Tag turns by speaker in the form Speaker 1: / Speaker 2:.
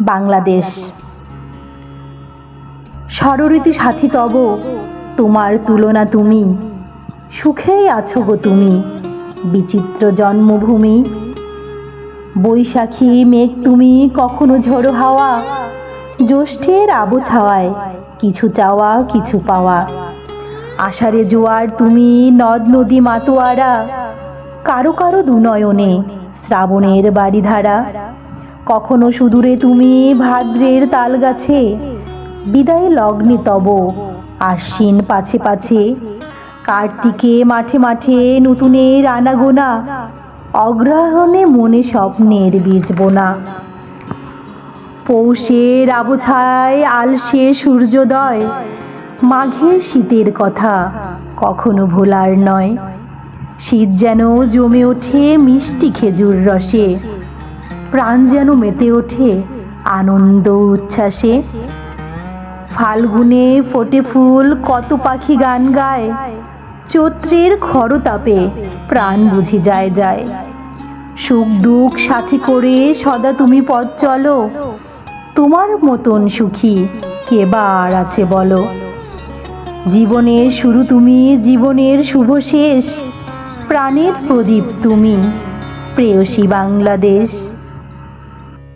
Speaker 1: বাংলাদেশ। ষড়ঋতু সাথী তব, তোমার তুলনা তুমি। সুখেই আছো গো তুমি, বিচিত্র জন্মভূমি। বৈশাখী মেঘ তুমি কখনো ঝোড়ো হাওয়া, জ্যৈষ্ঠের আবু ছাওয়ায় কিছু চাওয়া, কিছু পাওয়া। আষাঢ়ে জোয়ার তুমি নদ, নদী, মাতোয়ারা, কারও কারও দুনয়নে শ্রাবণের বাড়িধারা। কখনো সুদূরে তুমি ভাদ্রের তাল গাছে বিদায় লগ্নে তব, আশ্বিন পাছে পাছে, কার্তিকে মাঠে মাঠে নতুনের আনাগোনা অগ্রহণে মনে স্বপ্নের বীজ বোনা। পৌষের আবছায় আলসে সূর্যোদয় মাঘের শীতের কথা কখনো ভোলার নয়। শীত যেন জমে ওঠে মিষ্টি খেজুর রসে প্রাণ যেন মেতে ওঠে আনন্দ উচ্ছ্বাসে। ফাল্গুনে ফোটে ফুল, কত পাখি গান গায়। চৈত্রের খরতাপে প্রাণ বুঝি যায় যায়। সুখ দুঃখ সাথী করে সদা তুমি পথ চলো। তোমার মতন সুখী কে বা আর আছে বলো। জীবনের শুরু তুমি, জীবনের শুভ শেষ। প্রাণের প্রদীপ তুমি, প্রেয়সী বাংলাদেশ।